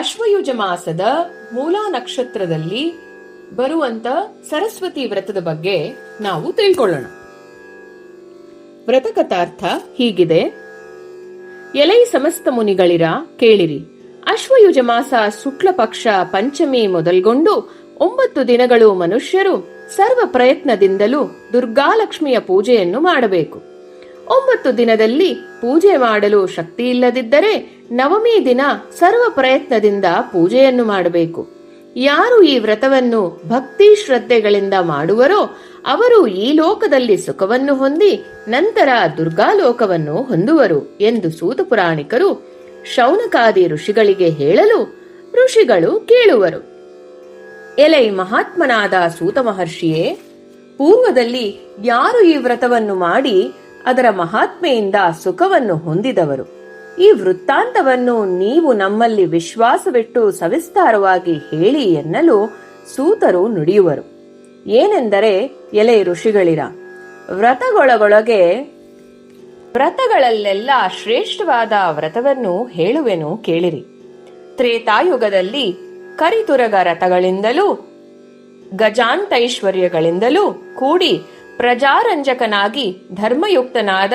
ಅಶ್ವಯುಜ ಮಾಸದ ಮೂಲಾ ನಕ್ಷತ್ರದಲ್ಲಿ ಬರುವಂತ ಸರಸ್ವತಿ ವ್ರತದ ಬಗ್ಗೆ ನಾವು ತಿಳ್ಕೊಳ್ಳೋಣ. ವ್ರತಕಥಾರ್ಥ ಹೀಗಿದೆ. ಎಲೈ ಸಮಸ್ತ ಮುನಿಗಳಿರ, ಕೇಳಿರಿ. ಅಶ್ವಯುಜ ಮಾಸ ಶುಕ್ಲ ಪಕ್ಷ ಪಂಚಮಿ ಮೊದಲ್ಗೊಂಡು ಒಂಬತ್ತು ದಿನಗಳು ಮನುಷ್ಯರು ಸರ್ವ ಪ್ರಯತ್ನದಿಂದಲೂ ದುರ್ಗಾಲಕ್ಷ್ಮಿಯ ಪೂಜೆಯನ್ನು ಮಾಡಬೇಕು. ಒಂಬತ್ತು ದಿನದಲ್ಲಿ ಪೂಜೆ ಮಾಡಲು ಶಕ್ತಿ ಇಲ್ಲದಿದ್ದರೆ ನವಮಿ ದಿನ ಸರ್ವ ಪ್ರಯತ್ನದಿಂದ ಪೂಜೆಯನ್ನು ಮಾಡಬೇಕು. ಯಾರು ಈ ವ್ರತವನ್ನು ಭಕ್ತಿ ಶ್ರದ್ಧೆಗಳಿಂದ ಮಾಡುವರೋ ಅವರು ಈ ಲೋಕದಲ್ಲಿ ಸುಖವನ್ನು ಹೊಂದಿ ನಂತರ ದುರ್ಗಾಲೋಕವನ್ನು ಹೊಂದುವರು ಎಂದು ಸೂತ ಪುರಾಣಿಕರು ಶೌನಕಾದಿ ಋಷಿಗಳಿಗೆ ಹೇಳಲು ಋಷಿಗಳು ಕೇಳುವರು. ಎಲೈ ಮಹಾತ್ಮನಾದ ಸೂತ ಮಹರ್ಷಿಯೇ, ಪೂರ್ವದಲ್ಲಿ ಯಾರು ಈ ವ್ರತವನ್ನು ಮಾಡಿ ಅದರ ಮಹಾತ್ಮೆಯಿಂದ ಸುಖವನ್ನು ಹೊಂದಿದವರು? ಈ ವೃತ್ತಾಂತವನ್ನು ನೀವು ನಮ್ಮಲ್ಲಿ ವಿಶ್ವಾಸವಿಟ್ಟು ಸವಿಸ್ತಾರವಾಗಿ ಹೇಳಿ ಎನ್ನಲು ಸೂತರು ನುಡಿಯುವರು. ಏನೆಂದರೆ, ಎಲೆ ಋಷಿಗಳಿರ, ವ್ರತಗೊಳಗೊಳಗೆ ವ್ರತಗಳಲ್ಲೆಲ್ಲ ಶ್ರೇಷ್ಠವಾದ ವ್ರತವನ್ನು ಹೇಳುವೆನು ಕೇಳಿರಿ. ತ್ರೇತಾಯುಗದಲ್ಲಿ ಕರಿತುರಗ ರಥಗಳಿಂದಲೂ, ಗಜಾಂತೈಶ್ವರ್ಯಗಳಿಂದಲೂ ಕೂಡಿ ಪ್ರಜಾರಂಜಕನಾಗಿ ಧರ್ಮಯುಕ್ತನಾದ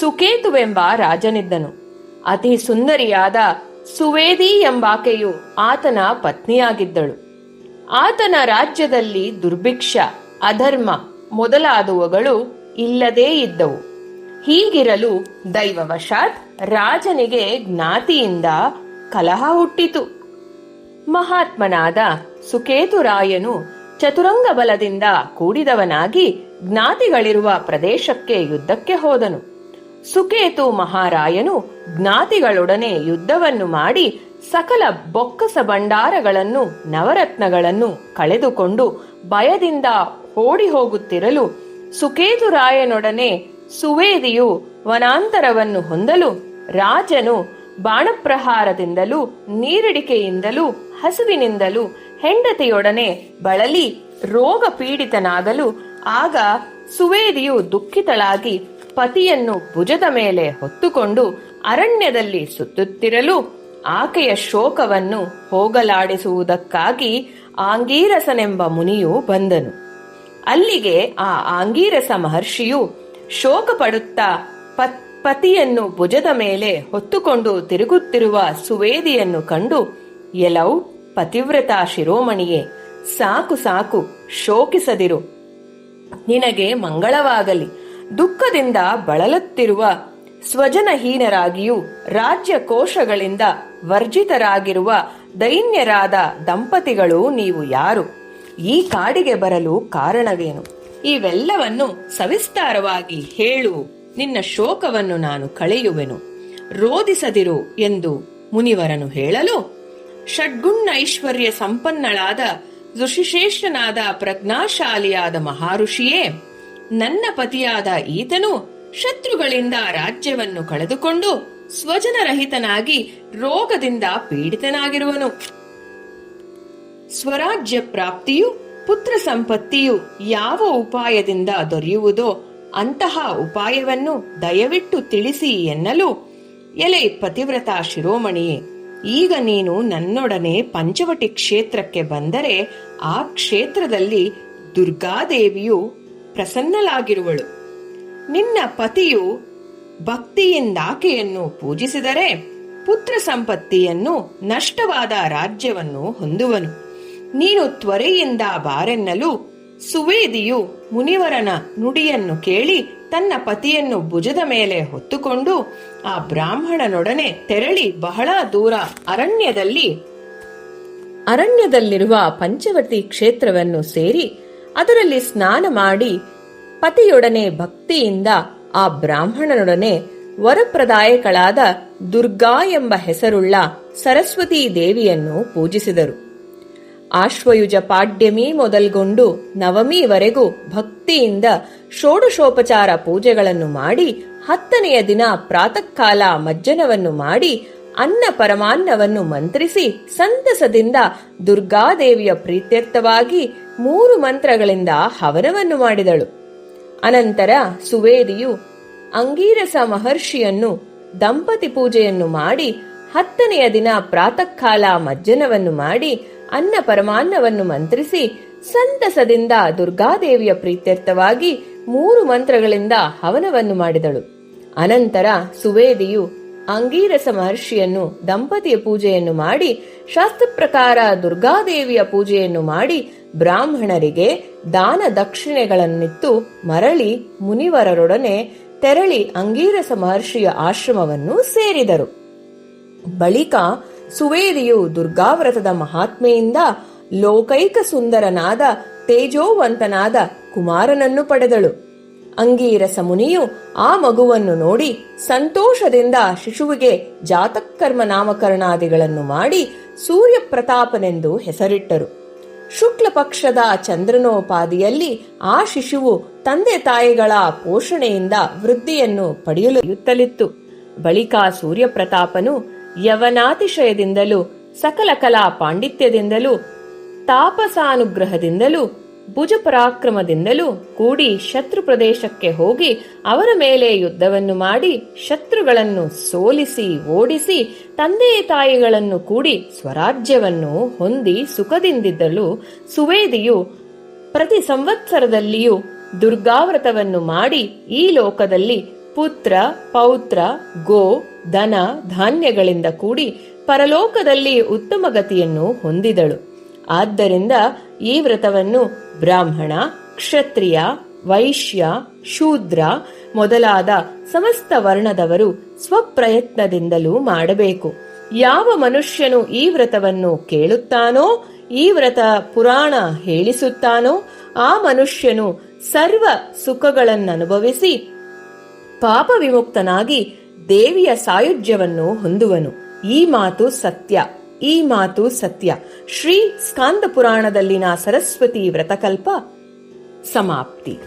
ಸುಕೇತುವೆಂಬ ರಾಜನಿದ್ದನು. ಅತಿ ಸುಂದರಿಯಾದ ಸುವೇದಿ ಎಂಬಾಕೆಯು ಆತನ ಪತ್ನಿಯಾಗಿದ್ದಳು. ಆತನ ರಾಜ್ಯದಲ್ಲಿ ದುರ್ಭಿಕ್ಷ, ಅಧರ್ಮ ಮೊದಲಾದವುಗಳು ಇಲ್ಲದೇ ಇದ್ದವು. ಹೀಗಿರಲು ದೈವವಶಾತ್ ರಾಜನಿಗೆ ಜ್ಞಾತಿಯಿಂದ ಕಲಹ ಹುಟ್ಟಿತು. ಮಹಾತ್ಮನಾದ ಸುಕೇತುರಾಯನು ಚತುರಂಗ ಬಲದಿಂದ ಕೂಡಿದವನಾಗಿ ಜ್ಞಾತಿಗಳಿರುವ ಪ್ರದೇಶಕ್ಕೆ ಯುದ್ಧಕ್ಕೆ ಹೋದನು. ಸುಕೇತು ಮಹಾರಾಯನು ಜ್ಞಾತಿಗಳೊಡನೆ ಯುದ್ಧವನ್ನು ಮಾಡಿ ಸಕಲ ಬೊಕ್ಕಸ ಭಂಡಾರಗಳನ್ನು, ನವರತ್ನಗಳನ್ನು ಕಳೆದುಕೊಂಡು ಭಯದಿಂದ ಓಡಿ ಹೋಗುತ್ತಿರಲು ಸುಕೇತುರಾಯನೊಡನೆ ಸುವೇದಿಯು ವನಾಂತರವನ್ನು ಹೊಂದಲು, ರಾಜನು ಬಾಣಪ್ರಹಾರದಿಂದಲೂ ನೀರಿಡಿಕೆಯಿಂದಲೂ ಹಸುವಿನಿಂದಲೂ ಹೆಂಡತಿಯೊಡನೆ ಬಳಲಿ ರೋಗ ಪೀಡಿತನಾಗಲು ಆಗ ಸುವೇದಿಯು ದುಃಖಿತಳಾಗಿ ಪತಿಯನ್ನು ಭುಜದ ಮೇಲೆ ಹೊತ್ತುಕೊಂಡು ಅರಣ್ಯದಲ್ಲಿ ಸುತ್ತುತ್ತಿರಲು ಆಕೆಯ ಶೋಕವನ್ನು ಹೋಗಲಾಡಿಸುವುದಕ್ಕಾಗಿ ಆಂಗೀರಸನೆಂಬ ಮುನಿಯು ಬಂದನು. ಅಲ್ಲಿಗೆ ಆ ಆಂಗೀರಸ ಮಹರ್ಷಿಯು ಶೋಕ ಪಡುತ್ತಾ ಪತ್, ಪತಿಯನ್ನು ಭುಜದ ಮೇಲೆ ಹೊತ್ತುಕೊಂಡು ತಿರುಗುತ್ತಿರುವ ಸುವೇದಿಯನ್ನು ಕಂಡು ಎಲೌ ಪತಿವ್ರತ ಶಿರೋಮಣಿಯೇ, ಸಾಕು ಸಾಕು, ಶೋಕಿಸದಿರು. ನಿನಗೆ ಮಂಗಳವಾಗಲಿ. ದುಃಖದಿಂದ ಬಳಲುತ್ತಿರುವ ಸ್ವಜನಹೀನರಾಗಿಯೂ ರಾಜ್ಯ ಕೋಶಗಳಿಂದ ವರ್ಜಿತರಾಗಿರುವ ದೈನ್ಯರಾದ ದಂಪತಿಗಳು ನೀವು ಯಾರು? ಈ ಕಾಡಿಗೆ ಬರಲು ಕಾರಣವೇನು? ಇವೆಲ್ಲವನ್ನು ಸವಿಸ್ತಾರವಾಗಿ ಹೇಳು. ನಿನ್ನ ಶೋಕವನ್ನು ನಾನು ಕಳೆಯುವೆನು. ರೋಧಿಸದಿರು ಎಂದು ಮುನಿವರನು ಹೇಳಲು ಷಡ್ಗುಣ ಐಶ್ವರ್ಯ ಸಂಪನ್ನಳಾದ ಋಷಿಶೇಷನಾದ ಪ್ರಜ್ಞಾಶಾಲಿಯಾದ ಮಹಾಋಷಿಯೇ ನನ್ನ ಪತಿಯಾದ ಈತನು ಶತ್ರುಗಳಿಂದ ರಾಜ್ಯವನ್ನು ಕಳೆದುಕೊಂಡು ಸ್ವಜನರಹಿತನಾಗಿ ರೋಗದಿಂದ ಪೀಡಿತನಾಗಿರುವನು. ಸ್ವರಾಜ್ಯ ಪ್ರಾಪ್ತಿಯು, ಪುತ್ರ ಸಂಪತ್ತಿಯು ಯಾವ ಉಪಾಯದಿಂದ ದೊರೆಯುವುದೋ ಅಂತಹ ಉಪಾಯವನ್ನು ದಯವಿಟ್ಟು ತಿಳಿಸಿ ಎನ್ನಲು ಎಲೆ ಪತಿವ್ರತ ಶಿರೋಮಣಿಯೇ, ಈಗ ನೀನು ನನ್ನೊಡನೆ ಪಂಚವಟಿ ಕ್ಷೇತ್ರಕ್ಕೆ ಬಂದರೆ ಆ ಕ್ಷೇತ್ರದಲ್ಲಿ ದುರ್ಗಾದೇವಿಯು ಪ್ರಸನ್ನಲಾಗಿರುವಳು ನಿನ್ನ ಪತಿಯು ಭಕ್ತಿಯಿಂದಾಕೆಯನ್ನು ಪೂಜಿಸಿದರೆ ಪುತ್ರ ಸಂಪತ್ತಿಯನ್ನು ನಷ್ಟವಾದ ರಾಜ್ಯವನ್ನು ಹೊಂದುವನು. ನೀನು ತ್ವರೆಯಿಂದ ಬಾರೆನ್ನಲು ಸುವೇದಿಯು ಮುನಿವರನ ನುಡಿಯನ್ನು ಕೇಳಿ ತನ್ನ ಪತಿಯನ್ನು ಭುಜದ ಮೇಲೆ ಹೊತ್ತುಕೊಂಡು ಆ ಬ್ರಾಹ್ಮಣನೊಡನೆ ತೆರಳಿ ಬಹಳ ದೂರ ಅರಣ್ಯದಲ್ಲಿ ಅರಣ್ಯದಲ್ಲಿರುವ ಪಂಚವಟಿ ಕ್ಷೇತ್ರವನ್ನು ಸೇರಿ ಅದರಲ್ಲಿ ಸ್ನಾನ ಮಾಡಿ ಪತಿಯೊಡನೆ ಭಕ್ತಿಯಿಂದ ಆ ಬ್ರಾಹ್ಮಣನೊಡನೆ ವರಪ್ರದಾಯಕಳಾದ ದುರ್ಗಾ ಎಂಬ ಹೆಸರುಳ್ಳ ಸರಸ್ವತೀ ದೇವಿಯನ್ನು ಪೂಜಿಸಿದರು. ಆಶ್ವಯುಜ ಪಾಡ್ಯಮಿ ಮೊದಲ್ಗೊಂಡು ನವಮಿವರೆಗೂ ಭಕ್ತಿಯಿಂದ ಷೋಡಶೋಪಚಾರ ಪೂಜೆಗಳನ್ನು ಮಾಡಿ ಹತ್ತನೆಯ ದಿನ ಪ್ರಾತಃಕಾಲ ಮಜ್ಜನವನ್ನು ಮಾಡಿ ಅನ್ನ ಪರಮಾನ್ನವನ್ನು ಮಂತ್ರಿಸಿ ಸಂತಸದಿಂದ ದುರ್ಗಾದೇವಿಯ ಪ್ರೀತ್ಯರ್ಥವಾಗಿ ಮೂರು ಮಂತ್ರಗಳಿಂದ ಹವನವನ್ನು ಮಾಡಿದಳು. ಅನಂತರ ಸುವೇದಿಯು ಅಂಗೀರಸ ಮಹರ್ಷಿಯನ್ನು ದಂಪತಿ ಪೂಜೆಯನ್ನು ಮಾಡಿ ಹತ್ತನೆಯ ದಿನ ಪ್ರಾತಃ ಕಾಲ ಮಜ್ಜನವನ್ನು ಮಾಡಿ ಅನ್ನ ಪರಮಾನ್ನವನ್ನು ಮಂತ್ರಿಸಿ ಸಂತಸದಿಂದ ದುರ್ಗಾದೇವಿಯ ಪ್ರೀತ್ಯರ್ಥವಾಗಿ ಮೂರು ಮಂತ್ರಗಳಿಂದ ಹವನವನ್ನು ಮಾಡಿದಳು. ಅನಂತರ ಸುವೇದಿಯು ಅಂಗೀರಸ ಮಹರ್ಷಿಯನ್ನು ದಂಪತಿಯ ಪೂಜೆಯನ್ನು ಮಾಡಿ, ಶಾಸ್ತ್ರ ಪ್ರಕಾರ ದುರ್ಗಾದೇವಿಯ ಪೂಜೆಯನ್ನು ಮಾಡಿ ಬ್ರಾಹ್ಮಣರಿಗೆ ದಾನ ದಕ್ಷಿಣೆಗಳನ್ನಿತ್ತು ಮರಳಿ ಮುನಿವರರೊಡನೆ ತೆರಳಿ ಅಂಗೀರಸ ಮಹರ್ಷಿಯ ಆಶ್ರಮವನ್ನು ಸೇರಿದರು. ಬಳಿಕ ಸುವೇದಿಯು ದುರ್ಗಾವ್ರತದ ಮಹಾತ್ಮೆಯಿಂದ ಲೋಕೈಕ ಸುಂದರನಾದ ತೇಜೋವಂತನಾದ ಕುಮಾರನನ್ನು ಪಡೆದಳು. ಅಂಗೀರಸ ಮುನಿಯು ಆ ಮಗುವನ್ನು ನೋಡಿ ಸಂತೋಷದಿಂದ ಶಿಶುವಿಗೆ ಜಾತಕರ್ಮ ನಾಮಕರಣಾದಿಗಳನ್ನು ಮಾಡಿ ಸೂರ್ಯ ಪ್ರತಾಪನೆಂದು ಹೆಸರಿಟ್ಟರು. ಶುಕ್ಲ ಪಕ್ಷದ ಚಂದ್ರನೋಪಾದಿಯಲ್ಲಿ ಆ ಶಿಶುವು ತಂದೆ ತಾಯಿಗಳ ಪೋಷಣೆಯಿಂದ ವೃದ್ಧಿಯನ್ನು ಪಡೆಯಲು ಬಳಿಕ ಸೂರ್ಯಪ್ರತಾಪನು ಯವನಾತಿಶಯದಿಂದಲೂ ಸಕಲ ಕಲಾ ಪಾಂಡಿತ್ಯದಿಂದಲೂ ತಾಪಸಾನುಗ್ರಹದಿಂದಲೂ ಭುಜಪರಾಕ್ರಮದಿಂದಲೂ ಕೂಡಿ ಶತ್ರು ಪ್ರದೇಶಕ್ಕೆ ಹೋಗಿ ಅವರ ಮೇಲೆ ಯುದ್ಧವನ್ನು ಮಾಡಿ ಶತ್ರುಗಳನ್ನು ಸೋಲಿಸಿ, ಓಡಿಸಿ, ತಂದೆ ತಾಯಿಗಳನ್ನು ಕೂಡಿ ಸ್ವರಾಜ್ಯವನ್ನು ಹೊಂದಿ ಸುಖದಿಂದಿದ್ದಳು. ಸುವೇದಿಯು ಪ್ರತಿ ಸಂವತ್ಸರದಲ್ಲಿಯೂ ದುರ್ಗಾವ್ರತವನ್ನು ಮಾಡಿ ಈ ಲೋಕದಲ್ಲಿ ಪುತ್ರ, ಪೌತ್ರ, ಗೋ, ಧನ, ಧಾನ್ಯಗಳಿಂದ ಕೂಡಿ ಪರಲೋಕದಲ್ಲಿ ಉತ್ತಮ ಗತಿಯನ್ನು ಹೊಂದಿದಳು. ಆದ್ದರಿಂದ ಈ ವ್ರತವನ್ನು ಬ್ರಾಹ್ಮಣ, ಕ್ಷತ್ರಿಯ, ವೈಶ್ಯ, ಶೂದ್ರ ಮೊದಲಾದ ಸಮಸ್ತ ವರ್ಣದವರು ಸ್ವಪ್ರಯತ್ನದಿಂದಲೂ ಮಾಡಬೇಕು. ಯಾವ ಮನುಷ್ಯನು ಈ ವ್ರತವನ್ನು ಕೇಳುತ್ತಾನೋ, ಈ ವ್ರತ ಪುರಾಣ ಹೇಳಿಸುತ್ತಾನೋ, ಆ ಮನುಷ್ಯನು ಸರ್ವ ಸುಖಗಳನ್ನನುಭವಿಸಿ ಪಾಪ ವಿಮುಕ್ತನಾಗಿ ದೇವಿಯ ಸಾಯುಜ್ಯವನ್ನು ಹೊಂದುವನು. ಈ ಮಾತು ಸತ್ಯ. ಈ ಮಾತು ಸತ್ಯ. ಶ್ರೀ ಸ್ಕಾಂದ ಪುರಾಣದಲ್ಲಿನ ಸರಸ್ವತಿ ವ್ರತಕಲ್ಪ ಸಮಾಪ್ತಿ.